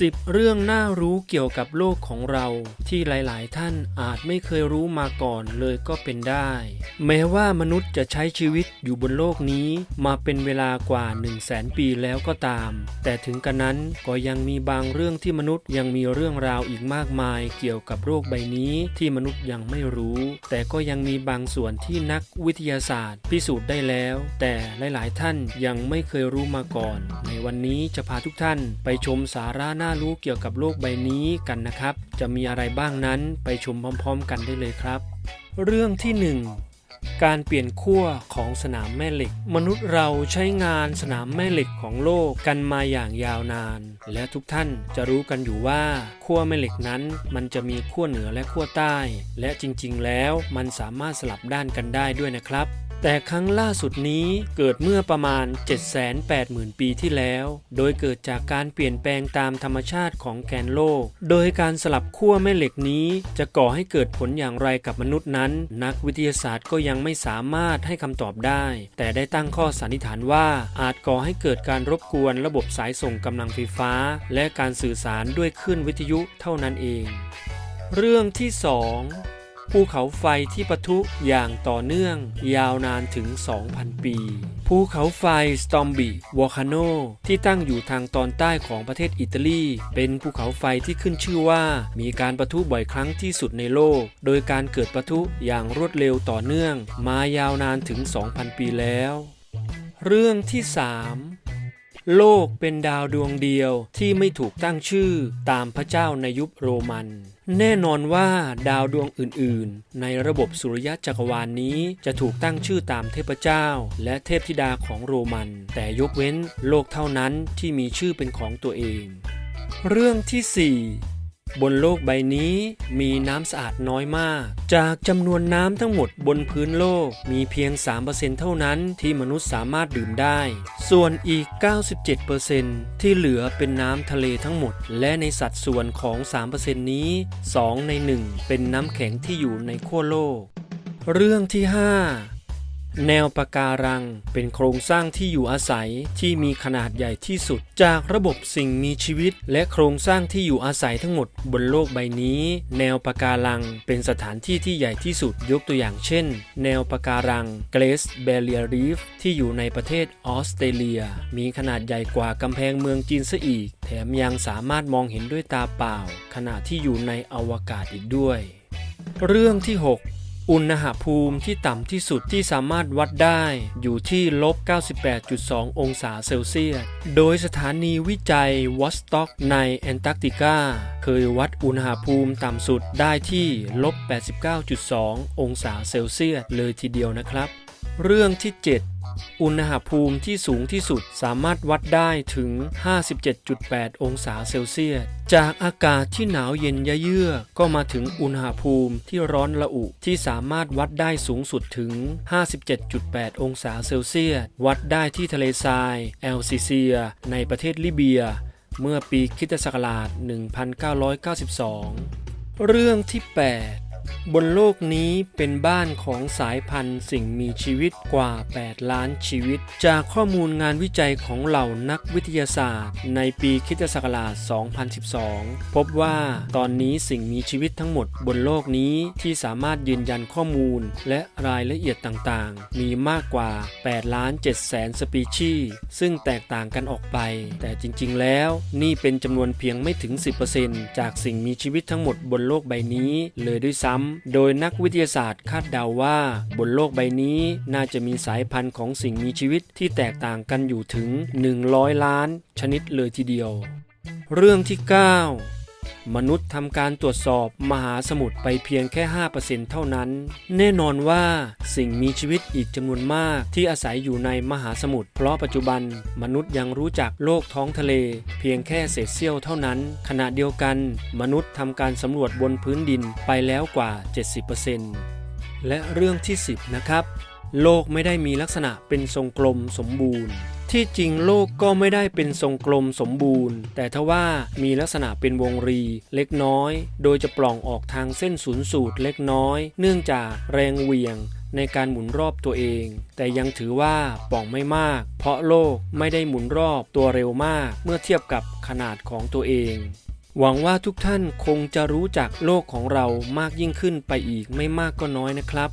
10 เรื่องน่ารู้เกี่ยวกับโลกของเรา ที่หลาย ๆ ท่านอาจไม่เคยรู้มาก่อนเลยก็เป็นได้ แม้ว่ามนุษย์จะใช้ชีวิตอยู่บนโลกนี้ มาเป็นเวลากว่า 1 0 0 0 0แสนปีแล้วก็ตาม แต่ถึงกระนั้นก็ยังมีบางเรื่องที่มนุษย์ยังมีเรื่องราวอีกมากมายเกี่ยวกับโรคใบนี้ที่มนุษย์ยังไม่รู้ แต่ก็ยังมีบางส่วนที่นักวิทยาศาสตร์ พิสูจน์ได้แล้ว แต่หลาย ๆ ท่านยังไม่เคยรู้มาก่อน ในวันนี้จะพาทุกท่านไปชมสาระน่ารู้เกี่ยวกับโลกใบนี้กันนะครับ จะมีอะไรบ้างนั้นไปชมพร้อมๆ กันได้เลยครับ เรื่องที่ 1 การเปลี่ยนขั้วของสนามแม่เหล็ก มนุษย์เราใช้งานสนามแม่เหล็กของโลกกันมาอย่างยาวนาน และทุกท่านจะรู้กันอยู่ว่าขั้วแม่เหล็กนั้นมันจะมีขั้วเหนือและขั้วใต้ และจริงๆ แล้วมันสามารถสลับด้านกันได้ด้วยนะครับ แต่ครั้งล่าสุดนี้เกิดเมื่อประมาณ 780,000 ปีที่แล้ว โดยเกิดจากการเปลี่ยนแปลงตามธรรมชาติของแกนโลก โดยการสลับขั้วแม่เหล็กนี้ จะก่อให้เกิดผลอย่างไรกับมนุษย์นั้น นักวิทยาศาสตร์ก็ยังไม่สามารถให้คำตอบได้ แต่ได้ตั้งข้อสันนิษฐานว่าอาจก่อให้เกิดการรบกวนระบบสายส่งกำลังไฟฟ้า และการสื่อสารด้วยคลื่นวิทยุเท่านั้นเอง เรื่องที่สอง ภูเขาไฟที่ปะทุอย่างต่อเนื่อง ยาวนานถึง 2,000 ปี ภูเขาไฟสตอมบิวอคาโนที่ตั้งอยู่ทางตอนใต้ของประเทศอิตาลี เป็นภูเขาไฟที่ขึ้นชื่อว่า มีการปะทุบ่อยครั้งที่สุดในโลก โดยการเกิดปะทุอย่างรวดเร็วต่อเนื่อง มายาวนานถึง 2,000 ปีแล้ว เรื่องที่ 3 โลกเป็นดาวดวงเดียวที่ไม่ถูกตั้งชื่อตามพระเจ้าในยุคโรมัน แน่นอนว่าดาวดวงอื่นๆ ในระบบสุริยะจักรวาลนนี้จะถูกตั้งชื่อตามเทพเจ้า และเทพธิดาของโรมัน แต่ยกเว้นโลกเท่านั้นที่มีชื่อเป็นของตัวเอง เรื่องที่ 4 บนโลกใบนี้มีน้ำสะอาดน้อยมาก จากจำนวนน้ำทั้งหมดบนพื้นโลกมีเพียง 3%เท่านั้นที่มนุษย์สามารถดื่มได้ ส่วนอีก 97%ที่เหลือเป็นน้ำทะเลทั้งหมด และในสัดส่วนของ 3%นี้ 2 ใน 1 เป็นน้ำแข็งที่อยู่ในขั้วโลก เรื่องที่ 5 แนวปะการัง เป็นโครงสร้างที่อยู่อาศัยที่มีขนาดใหญ่ที่สุด จากระบบสิ่งมีชีวิต และโครงสร้างที่อยู่อาศัยทั้งหมดบนโลกใบนี้ แนวปะการัง เป็นสถานที่ที่ใหญ่ที่สุดยกตัวอย่างเช่น แนวปะการัง Great Barrier Reef ที่อยู่ในประเทศออสเตรเลีย มีขนาดใหญ่กว่ากำแพงเมืองจีนซะอีก แถมยังสามารถมองเห็นด้วยตาเปล่า ขณะที่อยู่ในอวกาศอีกด้วย เรื่องที่ 6 อุณหภูมิที่ต่ำที่สุดที่สามารถวัดได้อยู่ที่ลบ 98.2 องศาเซลเซียส โดยสถานีวิจัยวอสต็อกในแอนตาร์กติกา เคยวัดอุณหภูมิต่ำสุดได้ที่ลบ 89.2 องศาเซลเซียสเลยทีเดียวนะครับ เรื่องที่ 7 อุณหภูมิที่สูงที่สุดสามารถวัดได้ถึง 57.8 องศาเซลเซียส จากอากาศที่หนาวเย็นยะเยือกก็มาถึงอุณหภูมิที่ร้อนระอุที่สามารถวัดได้สูงสุดถึง 57.8 องศาเซลเซียส วัดได้ที่ทะเลทรายแอลซิเซีย ในประเทศลิเบีย เมื่อปีคริสตศักราช 1992 เรื่องที่ 8 บนโลกนี้เป็นบ้านของสายพันธุ์สิ่งมีชีวิตกว่า 8 ล้านชีวิต จากข้อมูลงานวิจัยของเหล่านักวิทยาศาสตร์ ในปีคิศักราช 2012 พบว่าตอนนี้สิ่งมีชีวิตทั้งหมดบนโลกนี้ที่สามารถยืนยันข้อมูลและรายละเอียดต่างๆ มีมากกว่า 8 ล้าน7แสนสปีชีส์ซึ่งแตกต่างกันออกไป แต่จริงๆ แล้วนี่เป็นจำนวนเพียงไม่ถึง 10%จากสิ่งมีชีวิตทั้งหมดบนโลกใบนี้ เลยด้วยซ้ำโดยนักวิทยาศาสตร์คาดเดาว่า บนโลกใบนี้น่าจะมีสายพันธุ์ของสิ่งมีชีวิตที่แตกต่างกันอยู่ถึง 100 ล้าน ชนิดเลยทีเดียว เรื่องที่ 9 มนุษย์ทำการตรวจสอบมหาสมุทรไปเพียงแค่ 5%เท่านั้น แน่นอนว่าสิ่งมีชีวิตอีกจำนวนมากที่อาศัยอยู่ในมหาสมุทรเพราะปัจจุบันมนุษย์ยังรู้จักโลกท้องทะเล เพียงแค่เศษเสี้ยวเท่านั้น ขณะเดียวกัน มนุษย์ทำการสำรวจบนพื้นดินไปแล้วกว่า 70%และเรื่องที่ 10 นะครับ โลกไม่ได้มีลักษณะเป็นทรงกลมสมบูรณ์ ที่จริงโลกก็ไม่ได้เป็นทรงกลมสมบูรณ์ แต่ทว่ามีลักษณะเป็นวงรีเล็กน้อย โดยจะปล่องออกทางเส้นศูนย์สูตรเล็กน้อย เนื่องจากแรงเหวี่ยงในการหมุนรอบตัวเอง แต่ยังถือว่าป่องไม่มาก เพราะโลกไม่ได้หมุนรอบตัวเร็วมาก เมื่อเทียบกับขนาดของตัวเอง หวังว่าทุกท่านคงจะรู้จักโลกของเรามากยิ่งขึ้นไปอีกไม่มากก็น้อยนะครับ